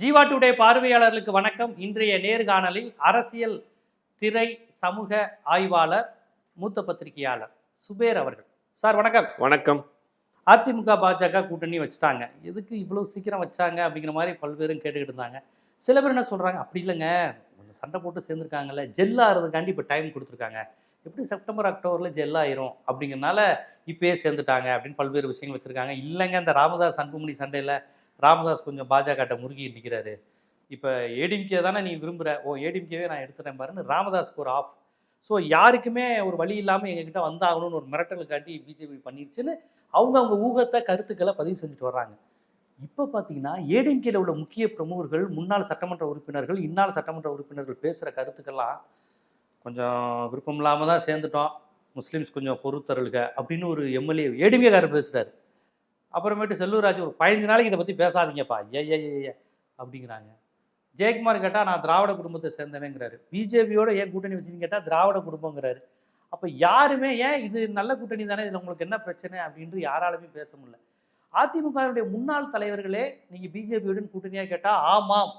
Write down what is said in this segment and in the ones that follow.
Jeeva today பார்வையாளர்களுக்கு வணக்கம். இன்றைய நேர்காணலில் அரசியல் திரை சமூக ஆய்வாளர் மூத்த பத்திரிகையாளர் சுபேர் அவர்கள். சார் வணக்கம். வணக்கம். அதிமுக பாஜக கூட்டணி வச்சுட்டாங்க. எதுக்கு இவ்வளவு சீக்கிரம் வச்சாங்க அப்படிங்கிற மாதிரி பல்வேரும் கேட்டுக்கிட்டு இருந்தாங்க. சில பேர் என்ன சொல்றாங்க அப்படி இல்லைங்க. கொஞ்சம் சண்டை போட்டு சேர்ந்துருக்காங்கல்ல. ஜெல்லாகிறதுக்காண்டி இப்போ டைம் கொடுத்துருக்காங்க. எப்படி செப்டம்பர் அக்டோபரில் ஜெல் ஆயிரும் அப்படிங்கிறனால இப்பயே சேர்ந்துட்டாங்க அப்படின்னு பல்வேறு விஷயங்கள் வச்சுருக்காங்க. இல்லைங்க இந்த ராமதாஸ் அன்புமணி சண்டையில் ராமதாஸ் கொஞ்சம் பாஜகட்ட முருகி நிற்கிறாரு இப்போ ஏடிஎம்கே தானே நீ விரும்புகிற ஓ ஏடிஎம்கேவே நான் எடுத்துட்டேன் பாருன்னு ராமதாஸ்க்கு ஒரு ஆஃப். ஸோ யாருக்குமே ஒரு வழி இல்லாமல் எங்ககிட்ட வந்தாகணும்னு ஒரு மிரட்டல் காட்டி பிஜேபி பண்ணிருச்சுன்னு அவங்க அவங்க ஊகத்தை கருத்துக்களை பதிவு செஞ்சுட்டு வர்றாங்க. இப்போ பார்த்தீங்கன்னா ஏடிஎம்கேல உள்ள முக்கிய பிரமுகர்கள் முன்னாள் சட்டமன்ற உறுப்பினர்கள் இந்நாள் சட்டமன்ற உறுப்பினர்கள் பேசுகிற கருத்துக்கெல்லாம் கொஞ்சம் விருப்பம் இல்லாமல் தான் சேர்ந்துட்டோம். முஸ்லீம்ஸ் கொஞ்சம் பொறுத்தருளுக அப்படின்னு ஒரு எம்எல்ஏ ஏடிஎம்கேக்காரர் பேசுகிறாரு அப்புறமேட்டு செல்லூர்ராஜ் ஒரு பதினஞ்சு நாளைக்கு இதை பற்றி பேசாதீங்கப்பா. ஏ ஏ ஏ அப்படிங்கிறாங்க. ஜெயக்குமார் கேட்டால் நான் திராவிட குடும்பத்தை சேர்ந்தவங்கிறாரு. பிஜேபியோட ஏன் கூட்டணி வச்சுன்னு கேட்டால் திராவிட குடும்பங்கிறாரு. அப்போ யாருமே ஏன் இது நல்ல கூட்டணி தானே இதில் உங்களுக்கு என்ன பிரச்சனை? அப்படின்ட்டு யாராலுமே பேச முடியல. அதிமுகவினுடைய முன்னாள் தலைவர்களே நீங்கள் பிஜேபியுடன் கூட்டணியாக கேட்டால் ஆமாம்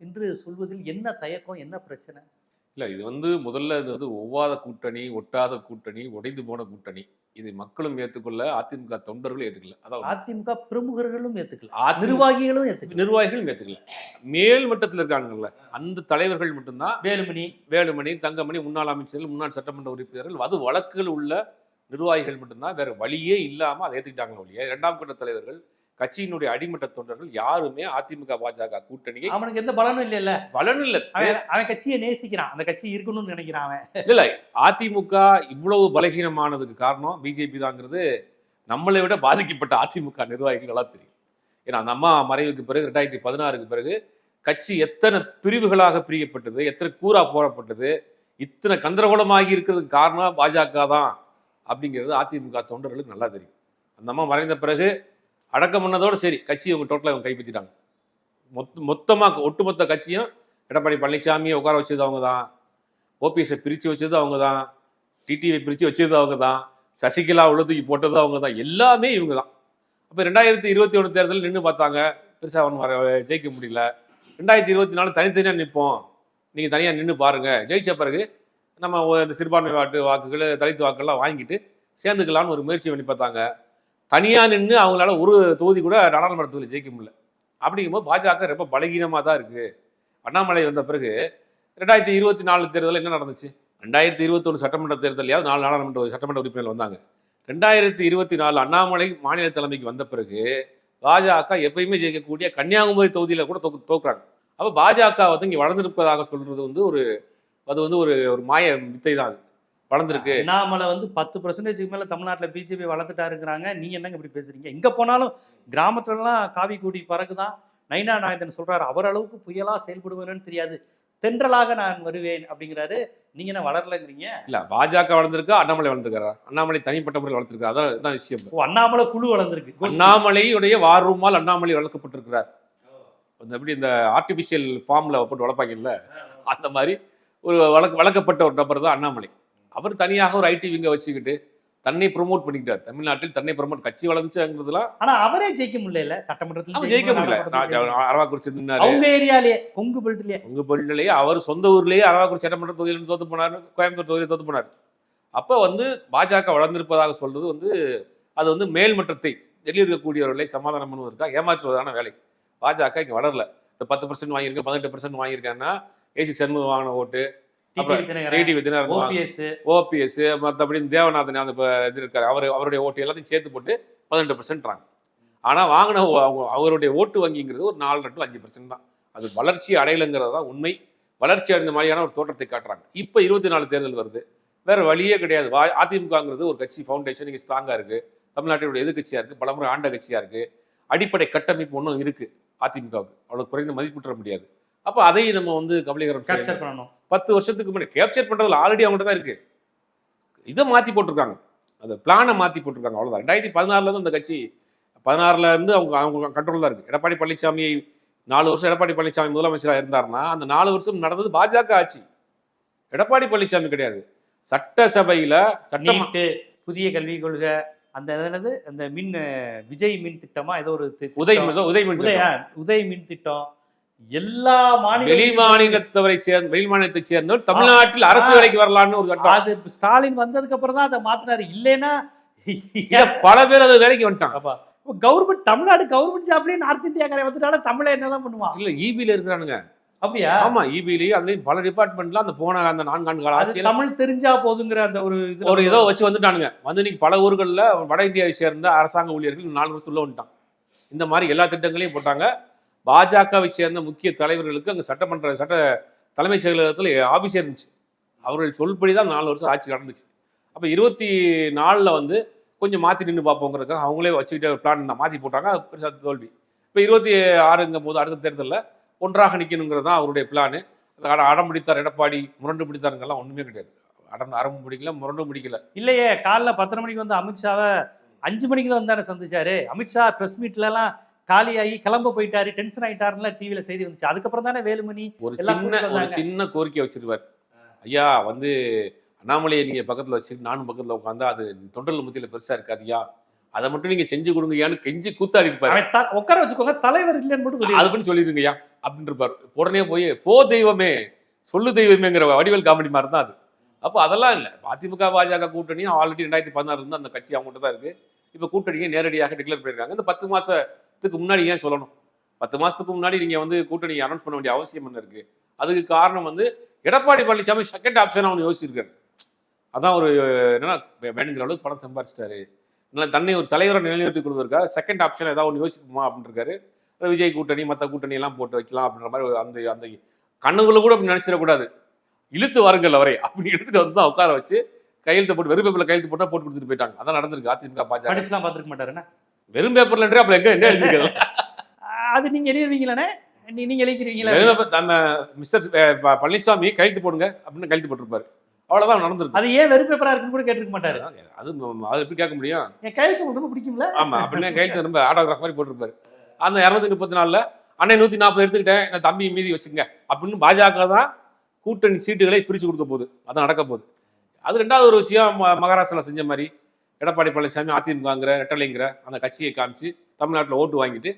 என்று சொல்வதில் என்ன தயக்கம் என்ன பிரச்சனை? இல்லை இது வந்து முதல்ல இது வந்து ஒவ்வாத கூட்டணி ஒட்டாத கூட்டணி உடைந்து போன கூட்டணி. இது மக்களும் ஏத்துக்கொள்ள அதிமுக தொண்டர்களும் ஏத்துக்கல. அதாவது அதிமுக பிரமுகர்களும் ஏற்றுக்கல நிர்வாகிகளும் ஏற்றுக்கல நிர்வாகிகளும் ஏத்துக்கல. மேல் மட்டத்தில் இருக்காங்கல்ல அந்த தலைவர்கள் மட்டும்தான் வேலுமணி. வேலுமணி தங்கமணி முன்னாள் அமைச்சர்கள் முன்னாள் சட்டமன்ற உறுப்பினர்கள் அது வழக்குகள் உள்ள நிர்வாகிகள் மட்டும்தான் வேற வழியே இல்லாம அதை ஏத்துக்கிட்டாங்க ஒழிய இரண்டாம் கட்ட தலைவர்கள் கட்சியினுடைய அடிமட்ட தொண்டர்கள் யாருமே அதிமுக பாஜக கூட்டணியை அவனுக்கு எந்த பலனும் இல்லைல்ல. பலன் இல்ல. அவன் கட்சியை நேசிக்கிறான். அந்த கட்சி இருக்கணும்னு நினைக்கிறான் அவன். இல்ல அதிமுக இவ்வளவு பலகீனமானதுக்கு காரணம் பிஜேபி தாங்கிறது நம்மளை விட பாதிக்கப்பட்ட அதிமுக நிர்வாகிகள் நல்லா தெரியும். ஏன்னா அந்த அம்மா மறைவுக்கு பிறகு ரெண்டாயிரத்தி பதினாறுக்கு பிறகு கட்சி எத்தனை பிரிவுகளாக பிரியப்பட்டது எத்தனை கூறா போடப்பட்டது இத்தனை கந்தரகோலமாகி இருக்கிறதுக்கு காரணம் பாஜக தான் அப்படிங்கிறது அதிமுக தொண்டர்களுக்கு நல்லா தெரியும். அந்த அம்மா மறைந்த பிறகு அடக்கம் பண்ணதோடு சரி கட்சி இவங்க டோட்டலாக இவங்க கைப்பற்றிட்டாங்க. மொத்த மொத்தமாக ஒட்டுமொத்த கட்சியும் எடப்பாடி பழனிசாமியை உட்கார வச்சது அவங்க தான் ஓபிஎஸை பிரித்து வச்சது அவங்க தான் டிடிவி பிரித்து வச்சது அவங்க தான் சசிகலா உள்ளதுக்கு போட்டது அவங்க தான் எல்லாமே இவங்க தான் அப்போ ரெண்டாயிரத்தி இருபத்தி ஒன்று தேர்தல் நின்று பார்த்தாங்க. பெருசாக ஒன்றும் வர ஜெயிக்க முடியல. ரெண்டாயிரத்தி இருபத்தி நாலு தனித்தனியாக நிற்போம் நீங்கள் தனியாக நின்று பாருங்கள் ஜெயிச்ச பிறகு நம்ம இந்த சிறுபான்மை வாட்டு வாக்குகள் தலித்து வாக்குகள்லாம் வாங்கிட்டு சேர்ந்துக்கலாம்னு ஒரு முயற்சி பண்ணி பார்த்தாங்க. தனியாக நின்று அவங்களால ஒரு தொகுதி கூட நாடாளுமன்ற தொகுதியில் ஜெயிக்க முடியல. அப்படிங்கும்போது பாஜக ரொம்ப பலகீனமாக தான் இருக்குது அண்ணாமலை வந்த பிறகு ரெண்டாயிரத்தி இருபத்தி நாலு தேர்தலில் என்ன நடந்துச்சு? ரெண்டாயிரத்தி இருபத்தொன்று சட்டமன்ற தேர்தலையாவது நாலு நாடாளுமன்ற சட்டமன்ற உறுப்பினர்கள் வந்தாங்க. ரெண்டாயிரத்தி இருபத்தி நாலு அண்ணாமலை மாநில தலைமைக்கு வந்த பிறகு பாஜக எப்பயுமே ஜெயிக்கக்கூடிய கன்னியாகுமரி தொகுதியில் கூட தோக்கு தோக்குறாங்க. அப்போ பாஜக வந்து இங்கே வளர்ந்திருப்பதாக சொல்கிறது வந்து ஒரு அது வந்து ஒரு ஒரு மாய வித்தை தான் அது. வளர்ந்துருக்கு. அண்ணாமலை வந்து பத்து பர்சன்டேஜுக்கு மேல தமிழ்நாட்டுல பிஜேபி வளர்த்துட்டாருங்கிறாங்க. நீங்க என்னங்க இப்படி பேசுறீங்க? எங்க போனாலும் கிராமத்துலலாம் காவி கூடி பறக்குதான். நைனா நாயந்தன் சொல்றாரு அவர் அளவுக்கு புயலா செயல்படுவேன்னு தெரியாது. தென்றலாக நான் வருவேன் அப்படிங்கிறாரு. நீங்க என்ன வளரலங்கிறீங்க? இல்ல பாஜக வளர்ந்திருக்கா அண்ணாமலை வளர்ந்துருக்காரா? அண்ணாமலை தனிப்பட்ட முறையில் வளர்த்திருக்காரு? அதான் அதான் விஷயம். அண்ணாமலை குழு வளர்ந்துருக்கு. அண்ணாமலையுடைய வார் ரூமால் அண்ணாமலை வளர்க்கப்பட்டிருக்கிறார். அந்த எப்படி இந்த ஆர்டிபிஷியல் ஃபார்ம்ல போட்டு வளர்ப்பாங்கல்ல அந்த மாதிரி ஒரு வளர்க்க வளர்க்கப்பட்ட ஒரு நபர் தான் அண்ணாமலை. அவர் தனியாக ஒரு ஐடி விங்க வச்சுக்கிட்டு தன்னை ப்ரொமோட் பண்ணிக்கிட்டார். தமிழ்நாட்டில் தன்னை ப்ரொமோட் கட்சி வளர்ந்துச்சுங்கிறதுலாம் ஆனா அவரே ஜெயிக்க முடியல. சட்டமன்றத்துல ஜெயிக்க முடியல. அரவாக்குறிச்சி நின்னாரு. அவங்க ஏரியாலேயே கொங்கு பெல்ட்லயே உங்க பள்ளியிலேயே அவர் சொந்த ஊர்லயே அரவாக்குறிச்சி சட்டமன்ற தொகுதியில் தோத்து போனார் கோயம்புத்தூர் தொகுதியில் தோத்து போனார். அப்ப வந்து பாஜக வளர்ந்திருப்பதாக சொல்றது வந்து அது வந்து மேல்மட்டத்தை வெளியே இருக்கக்கூடியவர்களை சமாதானம் பண்ணுவதற்காக ஏமாற்றுவதான வேலை. பாஜக இங்க வளரல. இந்த பத்து பர்சன்ட் வாங்கியிருக்கேன் பதினெட்டு பர்சன்ட் வாங்கியிருக்கேன்னா ஏசி சண்முகம் வாங்கின ஓட்டு அப்புறம் ஜெய்டி விதினர் ஓபிஎஸ் மற்றபடி தேவநாதன் அந்த இது இருக்காரு. அவர் அவருடைய ஓட்டு எல்லாத்தையும் சேர்த்து போட்டு பதினெட்டு பர்சன்ட்றாங்க ஆனா வாங்கின அவருடைய ஓட்டு வங்கிங்கிறது ஒரு நாலு டு அஞ்சு பர்சன்ட் தான். அது வளர்ச்சி அடையலைங்கிறது தான் உண்மை. வளர்ச்சி அடைந்த மாதிரியான ஒரு தோற்றத்தை காட்டுறாங்க. இப்போ இருபத்தி நாலு தேர்தல் வருது. வேற வழியே கிடையாது. அதிமுகங்கிறது ஒரு கட்சி ஃபவுண்டேஷன் இங்கே ஸ்ட்ராங்காக இருக்கு. தமிழ்நாட்டினுடைய எதிர்கட்சியா இருக்கு. பலமுறை ஆண்ட கட்சியா இருக்கு. அடிப்படை கட்டமைப்பு ஒன்றும் இருக்கு. அதிமுகவுக்கு. அவ்வளவு குறைந்த மதிப்பிட்டுற முடியாது. அப்போ அதையும் நம்ம வந்து கபலீகரம். கேப்சர் பண்ணணும். பத்து வருஷத்துக்கு முன்னாடி கேப்சர் பண்றதுல ஆல்ரெடி அவங்ககிட்ட தான் இருக்கு. இதை மாத்தி போட்டிருக்காங்க. அந்த பிளானை மாத்தி போட்டிருக்காங்க. அவ்வளவுதான். ரெண்டாயிரத்தி பதினாறுல இருந்து அந்த கட்சி பதினாறுல இருந்து அவங்க அவங்க கண்ட்ரோல் தான் இருக்கு. எடப்பாடி பழனிசாமியை நாலு வருஷம் எடப்பாடி பழனிசாமி முதலமைச்சராக இருந்தாருன்னா அந்த நாலு வருஷம் நடந்தது பாஜக ஆட்சி. எடப்பாடி பழனிசாமி கிடையாது. சட்டசபையில சட்டம் புதிய கல்விக் கொள்கை அந்த என்னது? அந்த மின் விஜய் மின் திட்டமா ஏதோ ஒரு உதய். உதய் மின். உதய் மின் திட்டம். எல்லா வெளி மாநில மாநிலத்தவரை சேர்ந்த வெளி மாநிலத்தை சேர்ந்தவர் தமிழ்நாட்டில் அரசு. வேலைக்கு வரலான்னு ஒரு கட்டம் அது ஸ்டாலின் வந்ததுக்கு அப்புறம் தான் அதை மாத்தினாரு. இல்லைன்னா பல பேர் அது வேலைக்கு வந்துட்டாங்க. கவர்மெண்ட் தமிழ்நாடு கவர்மெண்ட் ஜாப்லயே நார்த் இந்தியாக்காரன் வந்துட்டாலும் தமிழை என்னதான் பண்ணுவான்? இல்ல இபில இருக்கிறானுங்க. அப்படியா? ஆமா இபிலயும் அதுலயும் பல டிபார்ட்மெண்ட்ல அந்த போன அந்த நான்காண்டு கால ஆட்சியில தமிழ் தெரிஞ்சா போதுங்கிற அந்த ஒரு ஒரு ஏதோ வச்சு வந்துட்டானுங்க. வந்து இன்னைக்கு பல ஊர்கள்ல வட இந்தியாவை சேர்ந்த அரசாங்க ஊழியர்கள் நாலு வருஷம் உள்ள வந்துட்டான். இந்த மாதிரி எல்லா திட்டங்களையும் போட்டாங்க. பாஜகவை சேர்ந்த முக்கிய தலைவர்களுக்கு அங்கே சட்டமன்ற சட்ட தலைமைச் செயலகத்தில் ஆபீஸ் இருந்துச்சு. அவர்கள் சொல்படி தான் நாலு வருஷம் ஆட்சி நடந்துச்சு. அப்போ இருபத்தி நாலில் வந்து கொஞ்சம் மாற்றி நின்று பார்ப்போங்கிறதுக்காக அவங்களே வச்சுக்கிட்டே ஒரு பிளான் மாற்றி போட்டாங்க. அது பெருசாக தோல்வி. இப்போ இருபத்தி ஆறுங்கும் போது அடுத்த தேர்தலில் ஒன்றாக நிற்கணுங்கிறது தான் அவருடைய பிளானு அடம் பிடித்தார் எடப்பாடி முரண்டு பிடித்தாருங்கெல்லாம் ஒன்றுமே கிடையாது. அடம் அறம் பிடிக்கல முரண்டும் பிடிக்கல. இல்லையே காலைல பத்தரை மணிக்கு வந்து அமித்ஷாவை அஞ்சு மணிக்கு தான் வந்தானே சந்திச்சாரு. அமித்ஷா ப்ரெஸ் மீட்லலாம் காலியாகி கிளம்ப போயிட்டாரு டென்ஷன் ஆயிட்டாருன்னு டிவில செய்தி வந்துச்சு. அதுக்கப்புறம் தானே வேலுமணி ஒரு சின்ன ஒரு. சின்ன கோரிக்கை வச்சிருப்பார். ஐயா வந்து அண்ணாமலையை நீங்க பக்கத்துல வச்சு நானும் பக்கத்துல உட்காந்தா அது தொண்டர்கள் மத்தியில பெருசா இருக்காதியா அதை மட்டும் நீங்க செஞ்சு கொடுங்கய்யான்னு கெஞ்சி கூத்தாடி இருப்பாரு. உட்கார வச்சுக்கோங்க தலைவர் இல்லைன்னு மட்டும் சொல்லி அது பண்ணி சொல்லிருங்கய்யா அப்படின்னு இருப்பார். உடனே போய் போ தெய்வமே சொல்லு தெய்வமேங்கிற வடிவேல் காமெடி மாதிரி தான் அது. அப்போ அதெல்லாம் இல்லை. அதிமுக பாஜக கூட்டணியும் ஆல்ரெடி ரெண்டாயிரத்தி பதினாறு இருந்து அந்த கட்சி அவங்ககிட்ட தான் இருக்கு. இப்போ கூட்டணியை நேரடியாக டிக்ளேர் பண்ணியிருக்காங்க. இந்த பத்து இதுக்கு முன்னாடி ஏன் சொல்லணும்? பத்து மாசத்துக்கு முன்னாடி நீங்கள் வந்து கூட்டணி அனௌன்ஸ் பண்ண வேண்டிய அவசியம் என்ன இருக்கு? அதுக்கு காரணம் வந்து எடப்பாடி பழனிசாமி செகண்ட் ஆப்ஷன் அவன் யோசிச்சிருக்காரு. அதான் ஒரு என்னன்னா வேணுங்கிற அளவுக்கு பணம் சம்பாரிச்சிட்டாரு. அதனால தன்னை ஒரு தலைவரை நிலைநிறுத்திக் கொடுத்துருக்காரு செகண்ட் ஆப்ஷன் ஏதாவது ஒன்று யோசிப்போமா அப்படின்னு இருக்காரு விஜய் கூட்டணி மற்ற கூட்டணி எல்லாம் போட்டு வைக்கலாம் அப்படின்ற மாதிரி ஒரு அந்த அந்த கண்ணுங்களை கூட அப்படி நினைச்சிடக்கூடாது இழுத்து வாருங்கள் அவரை அப்படி எடுத்துட்டு வந்து தான் உட்கார வச்சு கையெழுத்து போட்டு வெறும் கையெழுத்து போட்டால் போட்டு கொடுத்துட்டு போயிட்டாங்க. அதான் நடந்திருக்கு அதிமுக பாஜக. படிச்சுலாம் பார்த்துருக்க மாட்டாருன்னா வெறும் பேப்பர்ல அப்புறம் எங்க என்ன எழுதிருக்காங்க அது நீங்க எழுதிருவீங்களானே? நீ- நீங்க எழுதிக்கிறீங்களா நம்ம மிஸ்டர் பழனிசாமி கையெழுத்து போடுங்க அப்படின்னு கையெழுத்து போட்டிருப்பாரு. அவ்வளவுதான் நடந்திருக்கு. அது ஏன் வெறும் பேப்பரா இருக்குன்னு கூட கேட்டிருக்க மாட்டாரு. அது அது எப்படி கேட்க முடியும்? என் கையெழுத்து ரொம்ப பிடிக்கும்ல? ஆமா அப்படின்னா கையெழுத்து ரொம்ப ஆட்டோகிராஃப் மாதிரி போட்டிருப்பாரு. அந்த இரநூத்தி முப்பத்தி நாலுல அன்னை நூத்தி நாற்பது எடுத்துக்கிட்டேன் இந்த தம்பி மீதி வச்சுங்க அப்படின்னு பாஜக தான் கூட்டணி சீட்டுகளை பிரிச்சு கொடுக்க போகுது. அதான் நடக்க போகுது. அது ரெண்டாவது ஒரு விஷயம் மகாராஷ்டிரால செஞ்ச மாதிரி. எடப்பாடி பழனிசாமி அதிமுகங்கிற ரெட்டலைங்கிற அந்த கட்சியை காமிச்சு தமிழ்நாட்டில் ஓட்டு வாங்கிட்டு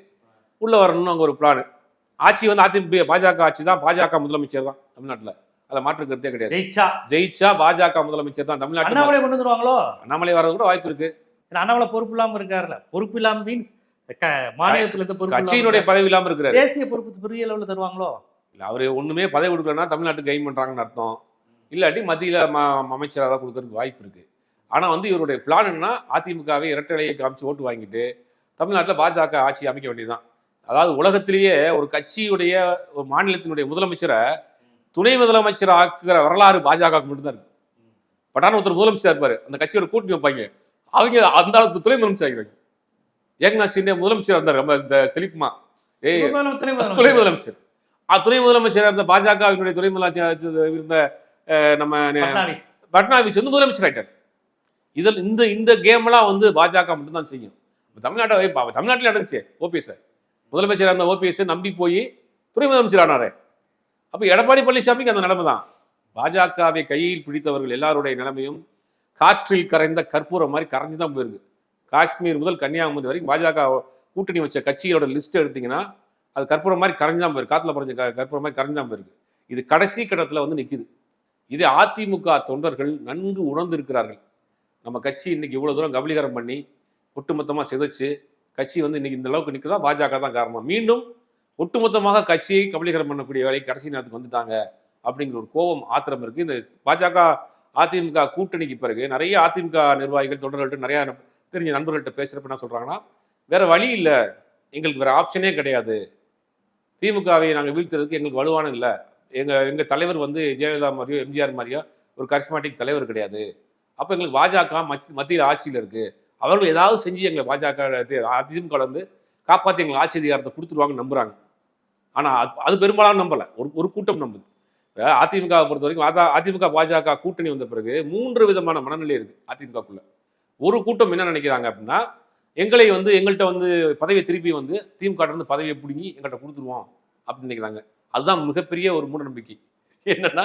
உள்ள வரணும்னு அங்க ஒரு பிளான் ஆட்சி வந்து அதிமுக பாஜக ஆட்சி தான். பாஜக முதலமைச்சர் தான் தமிழ்நாட்டில். அதில் மாற்று கருத்தே கிடையாது. ஜெயிச்சா? ஜெயிச்சா பாஜக முதலமைச்சர் தான் தமிழ்நாட்டில் அண்ணாமலை கொண்டு வந்துருவாங்களோ? அண்ணாமலை வர்றது கூட வாய்ப்பு இருக்கு. அண்ணாமலை பொறுப்பு இல்லாம இருக்காருல்ல. பொறுப்பு இல்லாம மீன்ஸ் மாநிலத்துல இருந்து பொறுப்பு இல்லாம கட்சியினுடைய. பதவி இல்லாம இருக்கிறாரு. தேசிய பொறுப்பு பெரிய அளவுல தருவாங்களோ? இல்ல அவரு ஒண்ணுமே பதவி கொடுக்கலன்னா தமிழ்நாட்டுக்கு கைம் பண்றாங்கன்னு அர்த்தம். இல்லாட்டி மத்தியில அமைச்சராக கொடுக்கறதுக்கு வாய்ப்பு இருக்கு. ஆனா வந்து இவருடைய பிளான் என்னன்னா அதிமுகவை இரட்டலையை காமிச்சு ஓட்டு வாங்கிட்டு தமிழ்நாட்டில் பாஜக ஆட்சி அமைக்க வேண்டியதுதான். அதாவது உலகத்திலேயே ஒரு கட்சியுடைய ஒரு மாநிலத்தினுடைய முதலமைச்சரை துணை முதலமைச்சர் ஆக்குற வரலாறு பாஜக மட்டும்தான் இருக்கு. பட்டான ஒருத்தர் முதலமைச்சர் இருப்பாரு. அந்த கட்சியோட கூட்டணி வைப்பாங்க. அவங்க அந்த அளவுக்கு துணை முதலமைச்சர் ஆகிறாங்க ஏக்நாத் ஷிண்டே முதலமைச்சர் வந்தார் நம்ம இந்த செழிப்புமா? ஏய் துணை முதலமைச்சர். துணை முதலமைச்சர். ஆ, துணை முதலமைச்சர் இருந்த பாஜகவினுடைய துணை முதலமைச்சர் இருந்த நம்ம. பட்னாவிஸ் வந்து முதலமைச்சர் ஆயிட்டார். இதில் இந்த இந்த கேம்லாம் வந்து பாஜக மட்டும்தான் செய்யும். தமிழ்நாட்டை தமிழ்நாட்டில் நடந்துச்சு ஓபிஎஸ் முதலமைச்சர் அந்த ஓபிஎஸ் நம்பி போய் துணை முதலமைச்சர் ஆனாரு. அப்போ எடப்பாடி பழனிசாமிக்கு அந்த நிலைமை தான். பாஜகவை கையில் பிடித்தவர்கள் எல்லாருடைய நிலைமையும் காற்றில் கரைந்த கற்பூரம் மாதிரி கரைஞ்சு தான் போயிருக்கு. காஷ்மீர் முதல் கன்னியாகுமரி வரைக்கும் பாஜக கூட்டணி வச்ச கட்சிகளோட லிஸ்ட் எடுத்தீங்கன்னா அது கற்பூரம் மாதிரி கரைஞ்சாம போயிருக்கு. காற்றுல பறஞ்ச க- கற்பூரம் மாதிரி கரைஞ்சாம போயிருக்கு. இது கடைசி கட்டத்தில் வந்து நிற்கிது இது அதிமுக தொண்டர்கள் நன்கு உணர்ந்திருக்கிறார்கள். நம்ம கட்சி இன்னைக்கு இவ்வளோ தூரம் கபலீகரம் பண்ணி ஒட்டுமொத்தமாக சிதைச்சு கட்சி வந்து இன்னைக்கு இந்த அளவுக்கு நிற்கிறதா பாஜக தான் காரணம். மீண்டும் ஒட்டுமொத்தமாக கட்சியை கபலீகரம் பண்ணக்கூடிய வேலை கடைசி நேரத்துக்கு வந்துட்டாங்க அப்படிங்கிற ஒரு கோபம் ஆத்திரம் இருக்குது இந்த பாஜக அதிமுக கூட்டணிக்கு பிறகு நிறைய அதிமுக நிர்வாகிகள் தொண்டர்கள்ட்ட நிறையா தெரிஞ்ச நண்பர்கள்ட்ட பேசுகிறப்ப என்ன சொல்கிறாங்கன்னா வேற வழி இல்லை. எங்களுக்கு வேறு ஆப்ஷனே கிடையாது. திமுகவை நாங்கள் வீழ்த்துறதுக்கு எங்களுக்கு வலுவான இல்லை. எங்கள் எங்கள் தலைவர் வந்து ஜெயலலிதா மாதிரியோ எம்ஜிஆர் மாதிரியோ ஒரு கரிஸ்மாட்டிக் தலைவர் கிடையாது. அப்போ எங்களுக்கு பாஜக மத்தி- மத்தியில் ஆட்சியில் இருக்குது அவர்கள் ஏதாவது செஞ்சு எங்களை பாஜக அதிமுக வந்து காப்பாற்றி எங்களுக்கு ஆட்சி அதிகாரத்தை கொடுத்துருவாங்கன்னு நம்புகிறாங்க ஆனால் அது- அது பெரும்பாலான நம்பலை. ஒரு ஒரு கூட்டம் நம்புது. அதிமுகவை பொறுத்த வரைக்கும் அதிமுக பாஜக கூட்டணி வந்த பிறகு மூன்று விதமான மனநிலை இருக்குது அதிமுகக்குள்ளே. ஒரு கூட்டம் என்ன நினைக்கிறாங்க அப்படின்னா எங்களை வந்து எங்கள்கிட்ட வந்து பதவியை திருப்பி வந்து திமுக வந்து இருந்து பதவியை பிடுங்கி எங்கள்கிட்ட கொடுத்துருவோம் அப்படின்னு நினைக்கிறாங்க. அதுதான் மிகப்பெரிய ஒரு மூட நம்பிக்கை என்னன்னா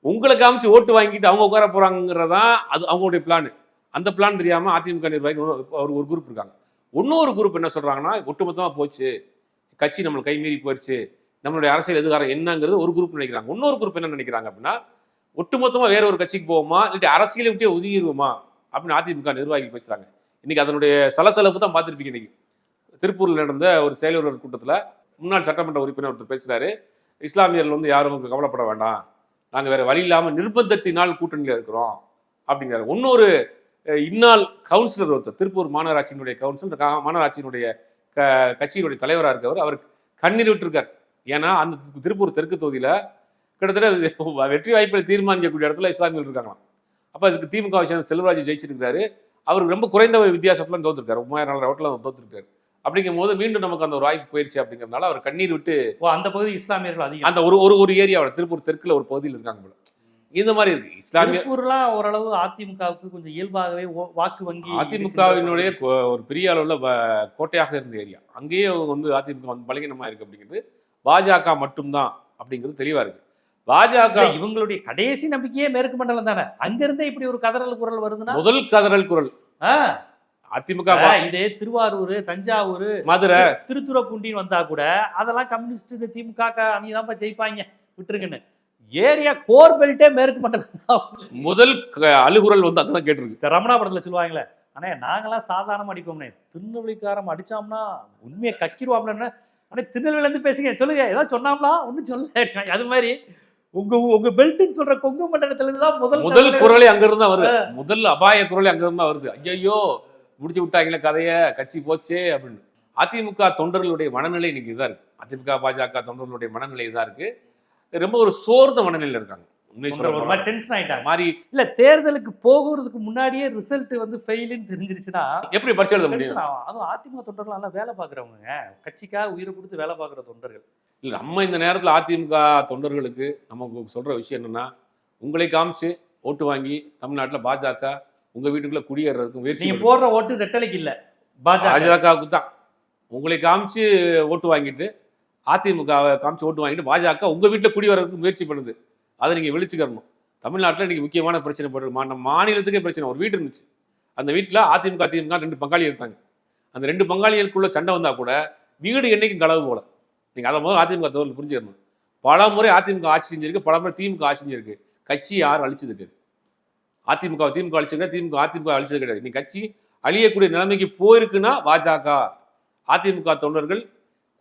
உங்களை காமிச்சு ஓட்டு வாங்கிட்டு அவங்க உட்கார போறாங்கிறதான் அது அவங்களுடைய பிளான் அந்த பிளான் தெரியாம அதிமுக நிர்வாகிகள் ஒரு- ஒரு குரூப் இருக்காங்க. இன்னொரு குரூப் என்ன சொல்றாங்கன்னா ஒட்டுமொத்தமா போச்சு. கட்சி நம்மளை கை மீறி போயிடுச்சு நம்மளுடைய அரசியல் எதிர்காலம் என்னங்கிறது ஒரு குரூப் நினைக்கிறாங்க. இன்னொரு குரூப் என்ன நினைக்கிறாங்க அப்படின்னா ஒட்டுமொத்தமா வேற ஒரு கட்சிக்கு போவோமா இல்லாட்டி அரசியலை விட்டே ஒதுங்கிடுவோமா அப்படின்னு அதிமுக நிர்வாகிகள் பேசுறாங்க. இன்னைக்கு அதனுடைய சலசலப்பு தான் பார்த்துருப்பீங்க இன்னைக்கு. திருப்பூரில் நடந்த ஒரு செயலூரர் கூட்டத்தில் முன்னாள் சட்டமன்ற உறுப்பினர் ஒருத்தர் பேசுறாரு. இஸ்லாமியர்கள் வந்து யாரும் கவலைப்பட வேண்டாம். நாங்கள் வேற வழி இல்லாமல் நிர்பந்தத்தினால் கூட்டணியில் இருக்கிறோம் அப்படிங்கிறாரு. இன்னொரு இந்நாள் கவுன்சிலர் ஒருத்தர் திருப்பூர் மாநகராட்சியினுடைய கவுன்சிலர் மாநகராட்சியினுடைய க- கட்சியினுடைய தலைவராக இருக்கவர் அவர் கண்ணீர் விட்டுருக்கார். ஏன்னா அந்த திருப்பூர் தெற்கு தொகுதியில் கிட்டத்தட்ட வெற்றி வாய்ப்பை தீர்மானிக்கக்கூடிய இடத்துல இஸ்லாமியர்கள் இருக்காங்களாம். அப்போ அதுக்கு திமுக சேர்ந்த செல்வராஜ் ஜெயிச்சிருக்காரு அவர் ரொம்ப குறைந்த வித்தியாசத்தில் தோத்துருக்காரு. மூவாயிரம் நாலு ஓட்டில் அவர் தோத்துருக்காரு. அப்படிங்கும் போது மீண்டும் நமக்கு அந்த ஒரு வாய்ப்பு போயிருச்சு அப்படிங்கறதுனால அவர் கண்ணீர் விட்டு ஓ அந்த பகுதி இஸ்லாமியர்கள் அதிகம். அந்த ஒரு ஒரு ஒரு ஏரியாவில் திருப்பூர் தெற்குல ஒரு பகுதியில் இருக்காங்க போல. இந்த மாதிரி இருக்கு. இஸ்லாமிய திருப்பூர்லாம் ஓரளவு அதிமுகவுக்கு கொஞ்சம் இயல்பாகவே வாக்கு வங்கி அதிமுகவினுடைய ஒரு பெரிய அளவுல கோட்டையாக இருந்த ஏரியா. அங்கேயே வந்து அதிமுக வந்து பலகீனமா இருக்கு அப்படிங்கிறது பாஜக மட்டும்தான் அப்படிங்கிறது தெளிவா இருக்கு. பாஜக இவங்களுடைய கடைசி நம்பிக்கையே மேற்கு மண்டலம் தானே. அங்க இருந்தே இப்படி ஒரு கதறல் குரல் வருதுன்னா? முதல் கதறல் குரல். ஆ, அதிமுக இதே திருவாரூர் தஞ்சாவூர் மதுரை. திருத்துறைப்பூண்டின்னு வந்தா கூட அதெல்லாம் கம்யூனிஸ்ட் இந்த திமுக க- அணிதான்ப்பா ஜெயிப்பாங்க. விட்டுருங்கன்னு ஏரியா கோர் பெல்ட்டே மேற்கு மண்டலம் தான். முதல் அழுகுரல் வந்து அங்கதான் கேட்டிருக்கு. இந்த ரமணாபுரத்துல சொல்லுவாங்களே அண்ணே நாங்களாம் சாதாரணமா அடிப்போம்னே. திருநெல்வேலிக்காரம் அடிச்சோம்னா உண்மையை கக்கிடுவாப்லன்னு அண்ணே திருநெல்வேலில இருந்து பேசுங்க சொல்லுங்க. ஏதாவது சொன்னாங்களா ஒன்றும் சொல்ல அது மாதிரி உங்க உங்க பெல்ட்னு சொல்ற கொங்கு மண்டலத்துல தான் முதல் முதல் குரலே அங்க இருந்தா வருது முதல் அபாய குரலே அங்க இருந்தா வருது. ஐயோ முடிச்சு விட்டாங்களே கதைய கட்சி போச்சே அப்படின்னு. அதிமுக தொண்டர்களுடைய மனநிலை இன்னைக்கு இதா இருக்கு. அதிமுக பாஜக தொண்டர்களுடைய மனநிலை இதா இருக்கு. ரொம்ப ஒரு சோர்ந்த மனநிலையில இருக்காங்க. மாதிரி டென்ஷன் ஆயிட்டாங்க. மாதிரி இல்ல தேர்தலுக்கு போகிறதுக்கு முன்னாடியே ரிசல்ட் வந்து ஃபெயிலுன்னு தெரிஞ்சிருச்சுன்னா எப்படி பரிசு எழுத முடியும்? அதுவும் அதிமுக தொண்டர்கள் நல்லா வேலை பாக்குறவங்க கட்சிக்காக உயிரை கொடுத்து வேலை பாக்குற தொண்டர்கள். இல்ல நம்ம இந்த நேரத்துல அதிமுக தொண்டர்களுக்கு நமக்கு சொல்ற விஷயம் என்னன்னா உங்களை காமிச்சு ஓட்டு வாங்கி தமிழ்நாட்டுல பாஜக உங்க வீட்டுக்குள்ள குடியேறதுக்கு முயற்சி நீங்க. போடுற ஓட்டு ரெட்டலைக்கு இல்ல. பாஜக. பாஜகவுக்கு தான். உங்களை காமிச்சு ஓட்டு வாங்கிட்டு அதிமுக காமிச்சு ஓட்டு வாங்கிட்டு பாஜக உங்க வீட்டுல குடி வர்றதுக்கு முயற்சி பண்ணுது. அதை நீங்க விழிச்சுக்கறணும். தமிழ்நாட்டுல இன்னைக்கு முக்கியமான பிரச்சனை நம்ம மாநிலத்துக்கே பிரச்சனை. ஒரு வீடு இருந்துச்சு. அந்த வீட்டுல அதிமுக அதிமுக ரெண்டு பங்காளி இருந்தாங்க அந்த ரெண்டு பங்காளிகளுக்குள்ள சண்டை வந்தா கூட வீடு என்னைக்கும் களவு போல? நீங்க அதை முதல்ல அதிமுக தோல் புரிஞ்சுக்கணும். பல முறை அதிமுக ஆட்சி செஞ்சிருக்கு பல முறை திமுக ஆட்சி செஞ்சிருக்கு. கட்சி யாரும் அழிச்சது கிடையாது அதிமுக திமுக அழிச்சிருக்கா திமுக அதிமுக அழிச்சது கிடையாது. நீ கட்சி அழியக்கூடிய நிலைமைக்கு போயிருக்குன்னா பாஜக. அதிமுக தொண்டர்கள்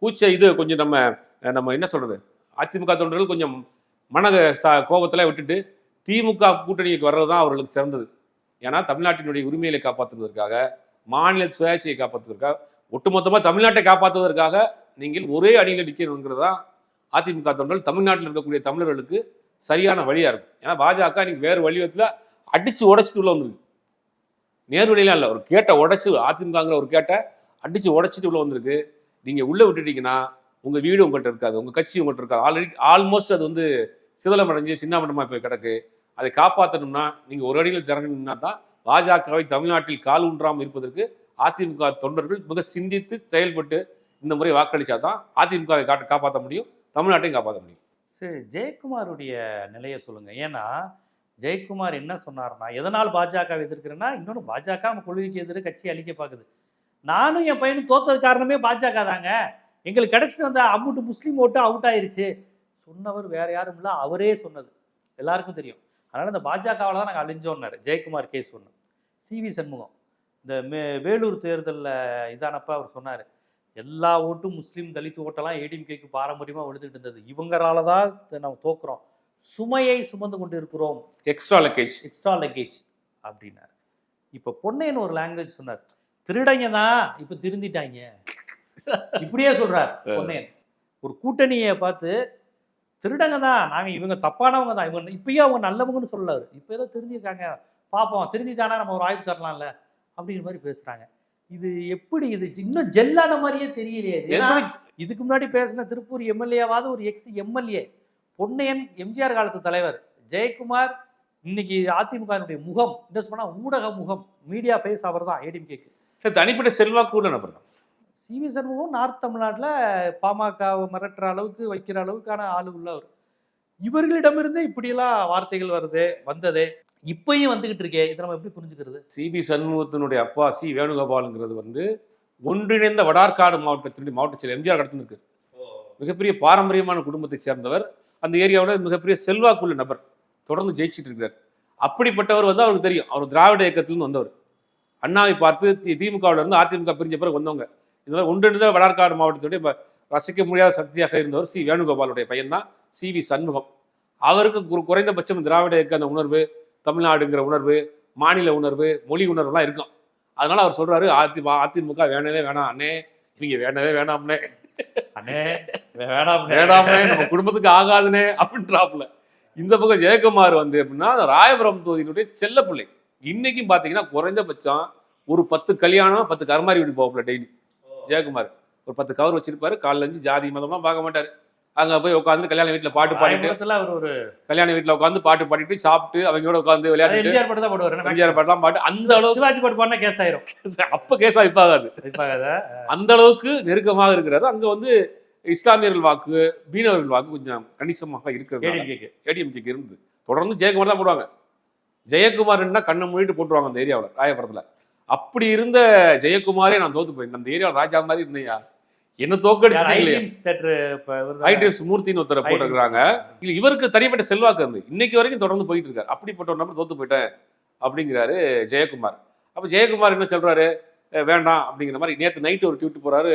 கூச்ச இது கொஞ்சம் நம்ம நம்ம என்ன சொல்றது? அதிமுக தொண்டர்கள் கொஞ்சம் மன ச- கோபத்துல விட்டுட்டு திமுக கூட்டணிக்கு வர்றது தான் அவர்களுக்கு சிறந்தது. ஏன்னா தமிழ்நாட்டினுடைய உரிமைகளை காப்பாற்றுவதற்காக மாநில சுயாட்சியை காப்பாற்றுவதற்காக ஒட்டுமொத்தமாக தமிழ்நாட்டை காப்பாற்றுவதற்காக நீங்கள் ஒரே அணியில் நிற்கணுங்கிறது தான் அதிமுக தொண்டர்கள் தமிழ்நாட்டில் இருக்கக்கூடிய தமிழர்களுக்கு சரியான வழியாக இருக்கும். ஏன்னா பாஜக இன்னைக்கு வேறு வழிவத்துல அடிச்சு உடைச்சிட்டு உள்ள வந்திருக்கு. நேர்வழியெல்லாம் இல்லை ஒரு கேட்டை உடைச்சு அதிமுகங்கிற ஒரு கேட்டை அடிச்சு உடைச்சிட்டு உள்ள வந்திருக்கு. நீங்க உள்ள விட்டுட்டீங்கன்னா உங்க வீடு உங்கள்கிட்ட இருக்காது உங்க கட்சி உங்கள்கிட்ட இருக்காது. ஆல்ரெடி ஆல்மோஸ்ட் அது வந்து சிதலம் அடைஞ்சு சின்னாமட்டமா போய் கிடக்கு. அதை காப்பாற்றணும்னா நீங்க ஒரு அடியில் திறங்கணும்னா தான் பாஜகவை தமிழ்நாட்டில் கால் ஊன்றாமல் இருப்பதற்கு அதிமுக தொண்டர்கள் மிக சிந்தித்து செயல்பட்டு இந்த முறை வாக்களிச்சாதான் அதிமுகவை காட்ட காப்பாற்ற முடியும் தமிழ்நாட்டையும் காப்பாற்ற முடியும். சரி ஜெயக்குமாருடைய நிலையை சொல்லுங்க. ஏன்னா ஜெயக்குமார் என்ன சொன்னார்னா எதனால் பாஜக எதிர்க்கிறேன்னா இன்னொன்று பாஜக நம்ம கொள்கைக்கு எதிர கட்சி அழிக்க பார்க்குது. நானும் என் பையனும் தோத்தது காரணமே பாஜக தாங்க. எங்களுக்கு கிடைச்சிட்டு வந்த அம்முட்டு முஸ்லீம் ஓட்டு அவுட் ஆயிருச்சு. சொன்னவர் வேற யாரும் இல்லை அவரே சொன்னது. எல்லாருக்கும் தெரியும். அதனால் இந்த பாஜகவில் தான் நாங்கள் அழிஞ்சோன்னாரு ஜெயக்குமார் கேஸ் ஒன்று சிவி சண்முகம் இந்த மே வேலூர் தேர்தலில் இதானப்ப அவர் சொன்னார். எல்லா ஓட்டும் முஸ்லீம் தலித் ஓட்டெல்லாம் ஏடிஎம்கேக்கு பாரம்பரியமாக விழுந்துட்டு இருந்தது. இவங்களால தான் நம்ம தோக்குறோம். சுமையை சுமந்து கொண்டு இருக்கிறோம் எக்ஸ்ட்ரா லக்கேஜ் எக்ஸ்ட்ரா லக்கேஜ் அப்படின்னாரு. இப்போ பொன்னையன் ஒரு லாங்குவேஜ் சொன்னார். திருடங்க தான் இப்போ திருந்திட்டாங்க இப்படியே சொல்றார் பொன்னையன் ஒரு கூட்டணியை பார்த்து திருடங்க தான் நாங்க இவங்க தப்பானவங்க தான். இவங்க இப்பயும் அவங்க நல்லவங்கன்னு சொல்லல இப்போ ஏதோ தெரிஞ்சிருக்காங்க பார்ப்போம் தெரிஞ்சிட்டானா நம்ம ஒரு ஆய்வு தரலாம்ல அப்படிங்கிற மாதிரி பேசுறாங்க. இது எப்படி இது? இன்னும் ஜெல்லான மாதிரியே தெரியலையே. இதுக்கு முன்னாடி பேசின திருப்பூர் எம்எல்ஏவாவது ஒரு எக்ஸ் எம்எல்ஏ பொன்னையன் எம்ஜிஆர் காலத்து தலைவர். ஜெயக்குமார் இன்னைக்கு அதிமுகவினுடைய முகம் என்ன சொன்னா ஊடக முகம் மீடியா ஃபேஸ் அவர் தான் ஏடிஎம்கேக்கு தனிப்பட்ட செல்வாக்கு உள்ள நபர் தான் சிவி சண்முகம் நார்த் தமிழ்நாட்டில் பாமகவை மிரட்டுற அளவுக்கு வைக்கிற அளவுக்கான ஆளு உள்ளவர். இவர்களிடமிருந்தே இப்படியெல்லாம் வார்த்தைகள் வருது வந்தது. இப்பயும் வந்துகிட்டு இருக்கே இதை நம்ம எப்படி புரிஞ்சுக்கிறது? சிபி சண்முகத்தினுடைய அப்பா சி வேணுகோபாலுங்கிறது வந்து ஒன்றிணைந்த வடார்காடு மாவட்டத்தினுடைய மாவட்ட செயலர் எம்ஜிஆர் கடத்திருக்கு மிகப்பெரிய பாரம்பரியமான குடும்பத்தை சேர்ந்தவர் அந்த ஏரியாவில் மிகப்பெரிய செல்வாக்குள்ள நபர் தொடர்ந்து ஜெயிச்சிட்டு இருக்கிறார். அப்படிப்பட்டவர் வந்து அவருக்கு தெரியும். அவர் திராவிட இயக்கத்திலிருந்து வந்தவர். அண்ணாவை பார்த்து தி- இருந்து அதிமுக பிரிஞ்ச பிறகு வந்தவங்க. இந்த மாதிரி ஒன்றிணைந்த வடார்காடு மாவட்டத்துடைய ரசிக்க முடியாத சக்தியாக இருந்தவர் சி. வேணுகோபாலுடைய பையன்தான். சி. வி. சண்முகம். அவருக்கு குறைந்தபட்சம் திராவிட இயக்க அந்த உணர்வு தமிழ்நாடுங்கிற உணர்வு மாநில உணர்வு மொழி உணர்வுலாம் இருக்கும். அதனால அவர் சொல்றாரு அதி அதிமுக வேணவே வேணாம் அண்ணே. நீங்க வேணவே வேணாம்னே. அண்ணே வேணாம் நம்ம குடும்பத்துக்கு ஆகாதுனே அப்படின்றாப்புல. இந்த பக்கம் ஜெயக்குமார் வந்து எப்படின்னா ராயபுரம் தொகுதியினுடைய செல்ல பிள்ளை இன்னைக்கும் பாத்தீங்கன்னா குறைந்தபட்சம் ஒரு பத்து கல்யாணம் பத்து கருமாரி வீடு போகல டெய்லி. ஜெயக்குமார். ஒரு பத்து கவர் வச்சிருப்பாரு காலைல இருந்து ஜாதி மதம்லாம் பார்க்க மாட்டாரு. அங்க போய் உட்காந்து கல்யாண வீட்டுல பாட்டு பாடிட்டு கல்யாண வீட்டுல உட்காந்து பாட்டு பாடிட்டு சாப்பிட்டு அவங்களோட உட்காந்து விளையாடிட்டு எம்ஜிஆர் பாட்டு பாட்டுலாம் பாட்டு அந்த அளவுக்கு சிவாஜி பாட்டு பாடினா கேஸ் ஆயிரும். அப்ப கேஸா இப்ப ஆகாது கண்டிப்பாக அந்த அளவுக்கு நெருக்கமாக இருக்கிறாரு. அங்க வந்து இஸ்லாமியர்கள் வாக்கு மீனவர்கள் வாக்கு கொஞ்சம் கணிசமாக இருக்கிறது ஏடிஎம்கேக்கு. ஏடிஎம்கேக்கு இருந்து தொடர்ந்து ஜெயக்குமார் தான் போடுவாங்க. ஜெயக்குமார்னா கண்ணை மூடிட்டு போட்டுருவாங்க அந்த ஏரியாவில் ராயபுரத்தில். அப்படி இருந்த ஜெயக்குமாரே நான் தோத்து போயிருந்தேன் அந்த ஏரியாவில் ராஜா மாதிரி இருந்தையா என்ன ஐடிஎஸ் மூர்த்தின்னு ஒருத்தரை போட்டிருக்கிறாங்க. இல்ல, இவருக்கு தனிப்பட்ட செல்வாக்கு இருந்து இன்னைக்கு வரைக்கும் தொடர்ந்து போயிட்டு இருக்காரு. அப்படிப்பட்ட ஒரு நபர் தோத்து போயிட்டேன் அப்படிங்கிறாரு ஜெயக்குமார். அப்ப ஜெயக்குமார் என்ன சொல்றாரு? வேண்டாம் அப்படிங்கிற மாதிரி நேத்து நைட்டு ஒரு ட்வீட் போறாரு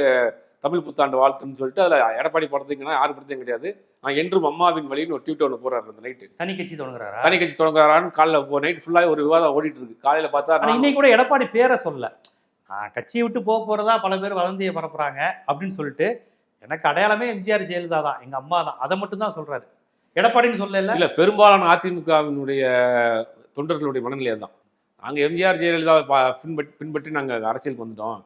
தமிழ் புத்தாண்டு வாழ்த்துன்னு சொல்லிட்டு அதுல எடப்பாடி படத்துங்கன்னா யாரு படத்தையும் கிடையாது. நான் என்றும் அம்மாவின் வழின்னு ஒரு ட்வீட் ஒன்று போறாரு அந்த நைட்டு. தனி கட்சி தொடங்குறாரா? தனி கட்சி தொடங்குறாரான்னு காலைல நைட் ஃபுல்லாக ஒரு விவாதம் ஓடிட்டு இருக்கு. காலையில பார்த்தா இன்னைக்கு கூட எடப்பாடி பேரை சொல்ல கட்சியை விட்டு போக போறதா பல பேர் வதந்தியை பரப்புறாங்க அப்படின்னு சொல்லிட்டு எனக்கு அடையாளமே எம்ஜிஆர் ஜெயலலிதா தான் எங்க அம்மா தான். அதை மட்டும் தான் சொல்றாரு. எடப்பாடின்னு சொல்லல. இல்ல பெரும்பாலான அதிமுகவினுடைய தொண்டர்களுடைய மனநிலை தான் நாங்க எம்ஜிஆர் ஜெயலலிதா பின்பற்றி பின்பற்றி நாங்க அரசியலுக்கு வந்துட்டோம்.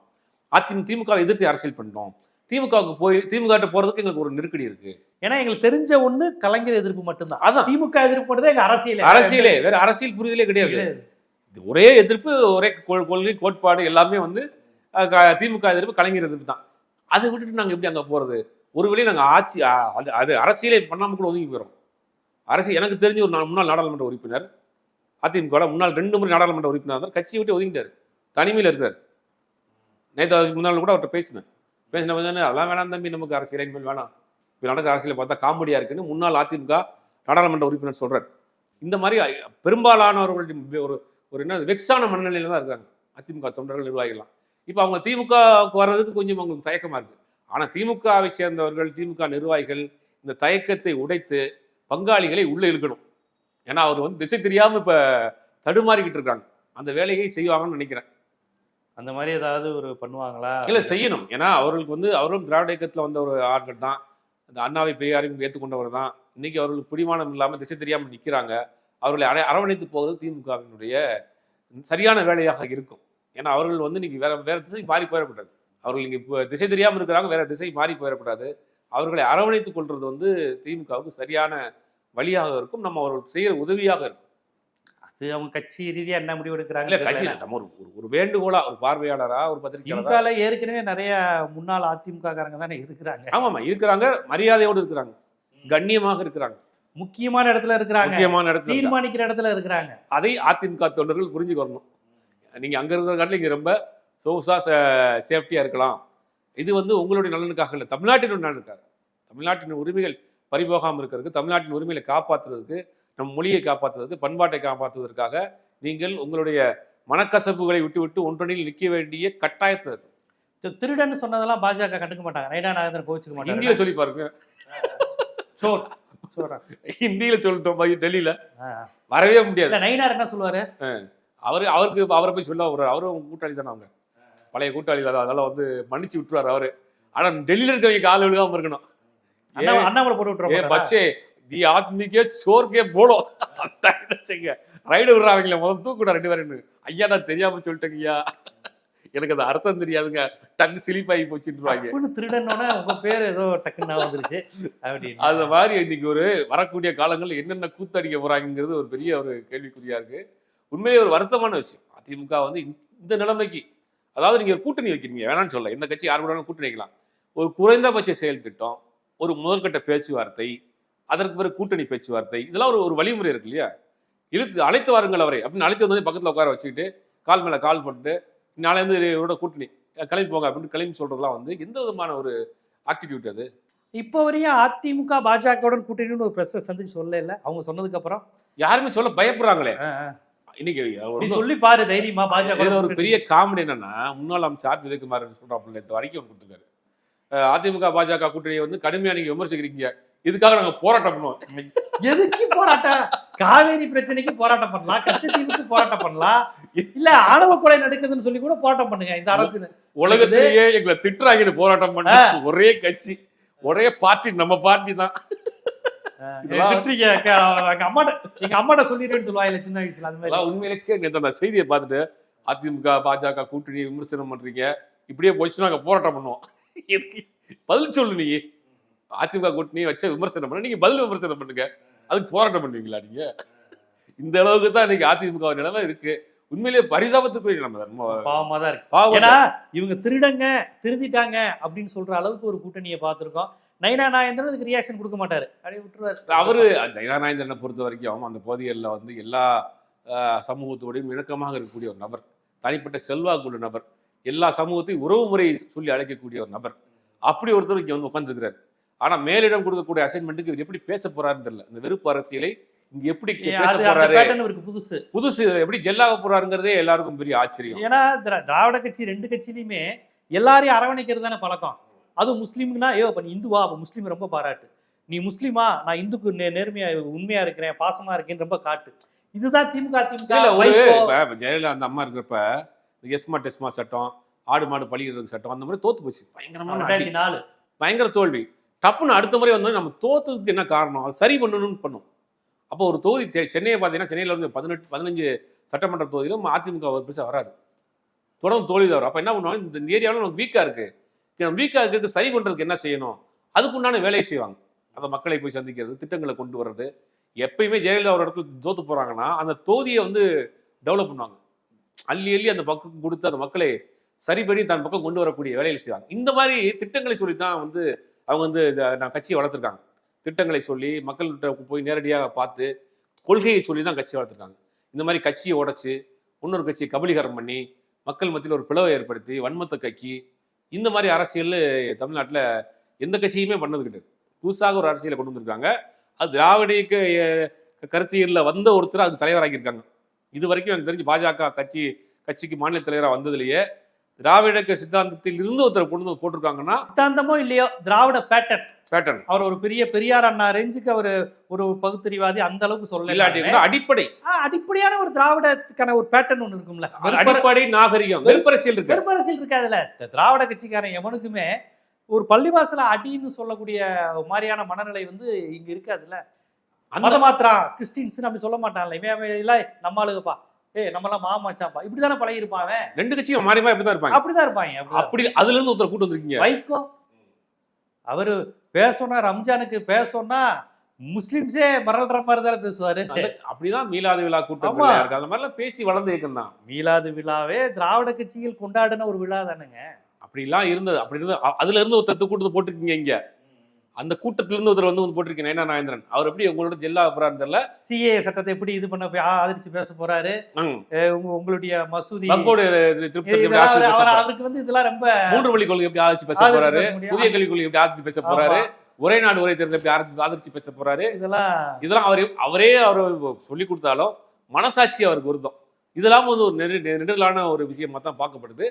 அதிமுக திமுக எதிர்த்து அரசியல் பண்ணிட்டோம். திமுகவுக்கு போய் திமுக போறதுக்கு எங்களுக்கு ஒரு நெருக்கடி இருக்கு. ஏன்னா எங்களுக்கு தெரிஞ்ச ஒண்ணு கலைஞர் எதிர்ப்பு மட்டும்தான். அதான். திமுக எதிர்ப்பு மட்டும் தான் எங்க அரசியல். அரசியலே வேற அரசியல் புரிதலே கிடையாது. ஒரே எதிர்ப்பு ஒரே கொள்கை கோட்பாடு எல்லாமே வந்து க- திமுக எதிர்ப்பு கலைஞர் எதிர்ப்பு தான். அதை விட்டுட்டு நாங்கள் எப்படி அங்கே போகிறது ஒருவேளை நாங்கள் ஆட்சி அது அது அரசியலே பண்ணாமல் கூட ஒதுங்கி போயிடும் அரசியல் எனக்கு தெரிஞ்ச ஒரு நாள் முன்னாள் நாடாளுமன்ற உறுப்பினர் அதிமுக முன்னாள் ரெண்டு முறை நாடாளுமன்ற உறுப்பினர் இருந்தார். கட்சியை விட்டு ஒதுங்கிட்டார். தனிமையில் இருக்காரு நேற்று அதுக்கு முன்னாள் கூட அவர்கிட்ட பேசினேன். பேசின கொஞ்சம் அதெல்லாம் வேணாம் தம்பி நமக்கு அரசியல் இனிமேல் வேணாம்? இப்போ நடக்கிற அரசியலை பார்த்தா காமெடியாக இருக்குன்னு முன்னாள் அதிமுக நாடாளுமன்ற உறுப்பினர் சொல்கிறார் இந்த மாதிரி பெரும்பாலானவர்களுடைய ஒரு ஒரு என்ன வெக்ஸான மனநிலையில தான் இருக்காங்க. அதிமுக தொண்டர்கள் நிர்வாகிகள்லாம். இப்போ அவங்க திமுகவுக்கு வர்றதுக்கு கொஞ்சம் அவங்களுக்கு தயக்கமா இருக்கு. ஆனா திமுகவை சேர்ந்தவர்கள் திமுக நிர்வாகிகள் இந்த தயக்கத்தை உடைத்து பங்காளிகளை உள்ள இழுக்கணும். ஏன்னா அவர் வந்து திசை தெரியாம இப்ப தடுமாறிக்கிட்டு இருக்காங்க. அந்த வேலையை செய்வாங்கன்னு நினைக்கிறேன். அந்த மாதிரி ஏதாவது ஒரு பண்ணுவாங்களா? இல்ல செய்யணும். ஏன்னா அவர்களுக்கு வந்து அவரும் திராவிட இயக்கத்துல வந்த ஒரு ஆட்கள் தான். அந்த அண்ணாவை பெரியாரையும் ஏற்றுக்கொண்டவர் தான். இன்னைக்கு அவர்களுக்கு பிடிமானம் இல்லாம திசை தெரியாம நிக்கிறாங்க. அவர்களை அரை அரவணைத்து போவது திமுகவினுடைய சரியான வேலையாக இருக்கும். ஏன்னா அவர்கள் வந்து இன்னைக்கு வேற வேற திசை மாறி போயிடக்கூடாது அவர்கள் இங்க இப்போ திசை தெரியாம இருக்கிறாங்க வேற திசை மாறி போயிடக்கூடாது அவர்களை அரவணைத்துக் கொள்றது வந்து திமுகவுக்கு சரியான வழியாக இருக்கும். நம்ம அவர்களுக்கு செய்யற உதவியாக இருக்கும். அது அவங்க கட்சி ரீதியா என்ன முடிவு இல்ல எடுக்கிறாங்க கட்சி நம்ம ஒரு ஒரு- வேண்டுகோளா ஒரு பார்வையாளரா ஒரு பத்திரிகையாளரா? ஏற்கனவே நிறைய முன்னாள் அதிமுக காரங்க தானே இருக்கிறாங்க. ஆமாமா இருக்கிறாங்க. மரியாதையோடு இருக்கிறாங்க. கண்ணியமாக இருக்கிறாங்க. முக்கியமான இடத்துல இருக்கிறாங்க. முக்கியமான இடத்துல. தீர்மானிக்கிற இடத்துல இருக்கிறாங்க. அதை அதிமுக தொண்டர்கள் புரிஞ்சுக்கணும். நீங்க அங்க இருக்கிற காட்டில் இங்க ரொம்ப சொகுசா சேஃப்டியா இருக்கலாம். இது வந்து உங்களுடைய நலனுக்காக இல்லை தமிழ்நாட்டினுடைய நலனுக்காக. தமிழ்நாட்டின் உரிமைகள் பறிபோகாமல் இருக்கிறதுக்கு தமிழ்நாட்டின் உரிமைகளை காப்பாற்றுறதுக்கு நம் மொழியை காப்பாற்றுவதற்கு பண்பாட்டை காப்பாற்றுவதற்காக நீங்கள் உங்களுடைய மனக்கசப்புகளை விட்டு விட்டு ஒன்றனில் நிற்க வேண்டிய கட்டாயத்தை திருடன்னு சொன்னதெல்லாம் பாஜக கண்டுக்க மாட்டாங்க. நைனா நாகேந்திரன் கோவிச்சுக்க மாட்டாங்க இந்தியில சொல்லி பாருங்க. சோர். சோரா இந்தியில சொல்லிட்டோம் டெல்லியில. வரவே முடியாது. நைனார் என்ன சொல்லுவாரு? அவரு அவருக்கு அவரை போய் சொல்ல வர்றாரு அவரும் கூட்டாளி தானே அவங்க. பழைய கூட்டாளி தானே அதனால வந்து மன்னிச்சு விட்டுருவாரு அவரு. ஆனா டெல்லியில இருக்கவங்க கால விழுகாம இருக்கணும். அண்ணா அண்ணாமலை போட்டு ஏ விட்டுருவாங்க பச்சே நீ ஆத்மிக்கே சோர்க்கே செய்ய ரைடு விடுறாங்களே முதல் தூக்குடா ரெண்டு பேரும் ஐயா நான் தெரியாம சொல்லிட்டேங்க ஐயா எனக்கு அது அர்த்தம் தெரியாதுங்க. டக்கு சிலிப்பாகி போச்சுட்டுருவாங்க டக்குன்னு திருடனோட உங்க பேர் ஏதோ டக்குன்னு வந்துருச்சு. அப்படின்னு. அந்த மாதிரி இன்னைக்கு ஒரு வரக்கூடிய காலங்கள் என்னென்ன கூத்தடிக்க போறாங்கிறது ஒரு பெரிய ஒரு கேள்விக்குறியா இருக்கு. உண்மையிலே ஒரு வருத்தமான விஷயம். அதிமுக வந்து இந்த- நிலைமைக்கு அதாவது நீங்க ஒரு கூட்டணி வைக்கிறீங்க வேணாம்னு சொல்ல இந்த கட்சி யார் கூட கூட்டணி வைக்கலாம். ஒரு குறைந்தபட்ச செயல் திட்டம் ஒரு முதற்கட்ட பேச்சுவார்த்தை அதற்கு பிறகு கூட்டணி பேச்சுவார்த்தை இதெல்லாம் ஒரு ஒரு வழிமுறை இருக்கு இல்லையா? இழுத்து அழைத்து வாருங்கள் அவரை அப்படின்னு அழைத்து வந்து பக்கத்துல உட்கார வச்சுக்கிட்டு கால் மேல கால் போட்டு நாளைந்து இவரோட கூட்டணி. கிளம்பி போங்க அப்படின்னு கிளம்பி சொல்றதுலாம் வந்து எந்த விதமான ஒரு ஆக்டிடியூட் அது? இப்போ வரையும் அதிமுக பாஜகவுடன் கூட்டணின்னு ஒரு பிரஸ் சந்திச்சு சொல்லல. இல்ல அவங்க சொன்னதுக்கு அப்புறம் யாருமே சொல்ல பயப்படுறாங்களே. இன்னைக்கு சொல்லி பாரு தைரியமா பாஜக ஒரு பெரிய காமெடி என்னன்னா முன்னாள் அமைச்சர் ஆர். விஜயகுமார் சொல்றாப்புல இந்த வரைக்கும் கொடுத்துருக்காரு. அதிமுக பாஜக கூட்டணியை வந்து கடுமையா நீங்க விமர்சிக்கிறீங்க. இதுக்காக நாங்க போராட்டம் பண்ணுவோம். எதுக்கு போராட்டம்? காவேரி பிரச்சனைக்கு போராட்டம் பண்ணலாம். கச்சத்தீவுக்கு போராட்டம் பண்ணலாம். இல்ல ஆணவ கொலை நடக்குதுன்னு சொல்லி கூட போராட்டம் பண்ணுங்க இந்த அரசு உலகத்திலேயே எங்களை திட்டுறாங்கன்னு போராட்டம் பண்ண ஒரே கட்சி ஒரே பார்ட்டி நம்ம பார்ட்டி தான். திட்டுறீங்க. எங்க அம்மாட்ட எங்க அம்மாட்ட சொல்லிடுன்னு சொல்லுவாங்க சின்ன வயசுல அந்த மாதிரி. உண்மையிலேயே அந்த செய்தியை பார்த்துட்டு அதிமுக பாஜக கூட்டணி விமர்சனம் பண்றீங்க. இப்படியே போச்சுன்னா நாங்க போராட்டம் பண்ணுவோம். எதுக்கு? பதில் சொல்லு நீ. அதிமுக கூட்டணி வச்ச விமர்சனம் பண்ண. நீங்க பதில் விமர்சனம் பண்ணுங்க. அதுக்கு போராட்டம் பண்ணுவீங்களா நீங்க? இந்த அளவுக்கு தான் இன்னைக்கு அதிமுக நிலைமை இருக்கு. உண்மையிலேயே பரிதாபத்துக்குரிய நிலைமை. ரொம்ப பாவமா தான் இருக்கு. பாவம். ஏன்னா இவங்க திருடங்க திருந்திட்டாங்க அப்படின்னு சொல்ற அளவுக்கு ஒரு கூட்டணியை பார்த்திருக்கோம். நைனா நாயந்திரன் அதுக்கு ரியாக்ஷன் கொடுக்க மாட்டாரு. அப்படியே விட்டுருவாரு. அவரு ஜெயநாராயணனை பொறுத்த வரைக்கும் அந்த பகுதிகளில் வந்து எல்லா சமூகத்தோடையும் இணக்கமாக இருக்கக்கூடிய ஒரு நபர். தனிப்பட்ட செல்வாக்குள்ள நபர். எல்லா சமூகத்தையும் உறவு முறை சொல்லி அழைக்கக்கூடிய ஒரு நபர். அப்படி ஒருத்தர் இங்க வந்து உட்காந்துருக்கிறார் ஆனா மேலிடம் கொடுக்கக்கூடிய அசைன்மெண்ட்டுக்கு இவர் எப்படி பேச போறாருன்னு தெரியல. இந்த வெறுப்பு அரசியலை இங்க எப்படி பேச போறாரு? புதுசு. புதுசு எப்படி ஜெல்லாக போறாருங்கிறதே எல்லாருக்கும் பெரிய ஆச்சரியம். ஏன்னா திரா- திராவிட கட்சி ரெண்டு கட்சியிலுமே எல்லாரையும் அரவணைக்கிறது தானே பழக்கம். அதுவும் முஸ்லீம்னா அப்ப நீ இந்துவா? அப்ப முஸ்லீம் ரொம்ப பாராட்டு. நீ முஸ்லீமா? நான் இந்துக்கு நே- நேர்மையா உண்மையா இருக்கிறேன் பாசமா இருக்கேன்னு ரொம்ப காட்டு. இதுதான் திமுக திமுக ஒரு. இப்ப ஜெயலலிதா அந்த அம்மா இருக்கிறப்ப எஸ்மா டெஸ்மா சட்டம் ஆடு மாடு பழிகிறதுக்கு சட்டம் அந்த மாதிரி தோத்து போச்சு. பயங்கரமான நாலு. பயங்கர தோல்வி. டப்புன்னு அடுத்த முறை வந்து நம்ம தோத்ததுக்கு என்ன காரணம்? அதை சரி பண்ணணும்னு பண்ணும். அப்போ ஒரு தொகுதி தெ- சென்னையை பார்த்தீங்கன்னா சென்னையில் வந்து பதினெட்டு பதினஞ்சு சட்டமன்ற தொகுதியிலும் அதிமுக ஒரு பெருசாக வராது. தொடர்ந்து தோல்வி தான் வரும். அப்போ என்ன பண்ணுவாங்க? இந்த ஏரியாவில் நமக்கு வீக்காக இருக்குது நம்ம வீக்காக இருக்கிறது சரி பண்ணுறதுக்கு என்ன செய்யணும்? அதுக்குண்டான வேலையை செய்வாங்க. அந்த மக்களை போய் சந்திக்கிறது திட்டங்களை கொண்டு வர்றது. எப்பயுமே ஜெயலலிதா ஒரு இடத்துல தோத்து போகிறாங்கன்னா அந்த தொகுதியை வந்து டெவலப் பண்ணுவாங்க. அள்ளி அள்ளி அந்த பக்கம் கொடுத்து அந்த மக்களை சரி பண்ணி தன் பக்கம் கொண்டு வரக்கூடிய வேலையில் செய்வாங்க. இந்த மாதிரி திட்டங்களை சொல்லி தான் வந்து அவங்க வந்து நான் கட்சியை வளர்த்துருக்காங்க. திட்டங்களை சொல்லி மக்கள்கிட்ட போய் நேரடியாக பார்த்து கொள்கையை சொல்லி தான் கட்சியை வளர்த்துருக்காங்க. இந்த மாதிரி கட்சியை உடச்சி இன்னொரு கட்சியை கபலீகரம் பண்ணி மக்கள் மத்தியில் ஒரு பிளவை ஏற்படுத்தி வன்மத்தை கக்கி இந்த மாதிரி அரசியல் தமிழ்நாட்டில் எந்த கட்சியுமே பண்ணது கிடையாது. புதுசாக ஒரு அரசியலை கொண்டு வந்திருக்காங்க. அது திராவிடக்கு கருத்தியலில் வந்த ஒருத்தர் அது தலைவராகியிருக்காங்க இது வரைக்கும் எனக்கு தெரிஞ்சு பாஜக கட்சி கட்சிக்கு மாநில தலைவராக வந்ததுலேயே திராவிட சித்தாந்தத்தில் இருந்து ஒருத்தர் கொண்டு போட்டிருக்காங்கன்னா சித்தாந்தமோ இல்லையோ திராவிட பேட்டர்ன் பேட்டர்ன் அவர் ஒரு பெரிய பெரியார் அண்ணா ரேஞ்சுக்கு அவர் ஒரு பகுத்தறிவாதி அந்த அளவுக்கு சொல்லல இல்லாட்டி அடிப்படை அடிப்படையான ஒரு திராவிடத்துக்கான ஒரு பேட்டர்ன் ஒண்ணு இருக்கும்ல அடிப்படை நாகரிகம் வெறுப்பரசியல் இருக்கு வெறுப்பரசியல் இருக்காதுல்ல இந்த திராவிட கட்சிக்காரன் எவனுக்குமே ஒரு பள்ளிவாசல அடின்னு சொல்லக்கூடிய மாதிரியான மனநிலை வந்து இங்க இருக்காதுல்ல அந்த மத மாத்திரம் கிறிஸ்டின்ஸ் அப்படி சொல்ல மாட்டான்ல இவன் அவன் இல்ல நம்ம ஆளுங்கப்பா ஏய் நம்ம எல்லாம் மாமாச்சாப்பா இப்படிதானே பழகி இருப்பான் அவன். ரெண்டு கட்சியும் மாறி மாறி அப்படிதான் இருப்பாங்க. அப்படிதான் இருப்பாங்க. அப்படி அதுல இருந்து ஒருத்தர் கூட்டு வந்திருக்கீங்க. வைகோ. அவரு பேசணும்னா ரம்ஜானுக்கு பேசணும்னா முஸ்லிம்ஸே மறல்ற மாதிரி தானே பேசுவாரு. அப்படிதான் மீளாத விழா கூட்டம். இருக்கு அந்த மாதிரிலாம் பேசி வளர்ந்த இயக்கம் தான் மீலாது விழாவே திராவிட கட்சிகள் கொண்டாடின ஒரு விழா தானுங்க அப்படிலாம் இருந்தது அப்படி இருந்து அதுல இருந்து ஒருத்தர் கூட்டத்தை போட்டிருக்கீங்க இங்க. அந்த கூட்டத்துல இருந்து ஒருத்தர் வந்து போட்டிருக்கீங்க நயனா நாயந்திரன் அவர் எப்படி உங்களோட ஜெல்லா போறான்னு தெரியல. சிஏ சட்டத்தை எப்படி இது பண்ண போய் ஆதரிச்சு பேச போறாரு. உங்களுடைய மசூதி போறாரு? அவருக்கு வந்து இதெல்லாம் ரொம்ப மூன்று வழி கொள்கை எப்படி பேச ஆதரிச்சு போறாரு? பேச முடியும். புதிய கல்விக் கொள்கை எப்படி ஆட்சி பேச போறாரு. ஒரே நாடு ஒரே தேர்தல் எப்படி ஆதரிச்சு- ஆதரிச்சு பேச போறாரு? இதெல்லாம் இதெல்லாம் அவரே அவரே அவர் சொல்லி கொடுத்தாலும் மனசாட்சி அவருக்கு வருதம் இதெல்லாம் வந்து ஒரு நெரு நெடுதலான ஒரு விஷயமா தான் பார்க்கப்படுது.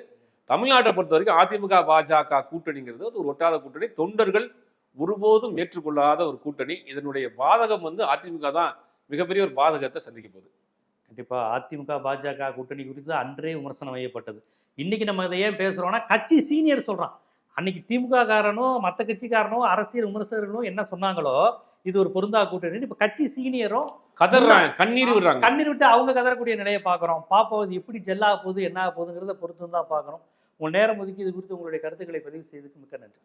தமிழ்நாட்டை பொறுத்த வரைக்கும் அதிமுக பாஜக கூட்டணிங்கிறது ஒரு ஒட்டாத கூட்டணி. தொண்டர்கள் ஒருபோதும் ஏற்றுக்கொள்ளாத ஒரு கூட்டணி இதனுடைய பாதகம் வந்து அதிமுக தான் மிகப்பெரிய ஒரு பாதகத்தை சந்திக்க போகுது. கண்டிப்பா அதிமுக பாஜக கூட்டணி குறித்து அன்றே விமர்சனம் செய்யப்பட்டது. இன்னைக்கு நம்ம இதை ஏன் பேசுறோம்னா கட்சி சீனியர் சொல்றான். அன்னைக்கு திமுக காரனும் மற்ற கட்சிக்காரனும் அரசியல் விமர்சகர்களும் என்ன சொன்னாங்களோ இது ஒரு பொருந்தா கூட்டணி இப்ப கட்சி சீனியரும் கதறாங்க கண்ணீர் விடுறாங்க. கண்ணீர் விட்டு அவங்க கதறக்கூடிய நிலையை பார்க்குறோம். பார்ப்போம் இது எப்படி ஜெல்லாக போகுது என்ன ஆக போகுதுங்கிறத பொறுத்து தான் பார்க்கணும் உங்கள் நேரம் ஒதுக்கி இது குறித்து உங்களுடைய கருத்துக்களை பதிவு செய்ததுக்கு மிக்க நன்றி.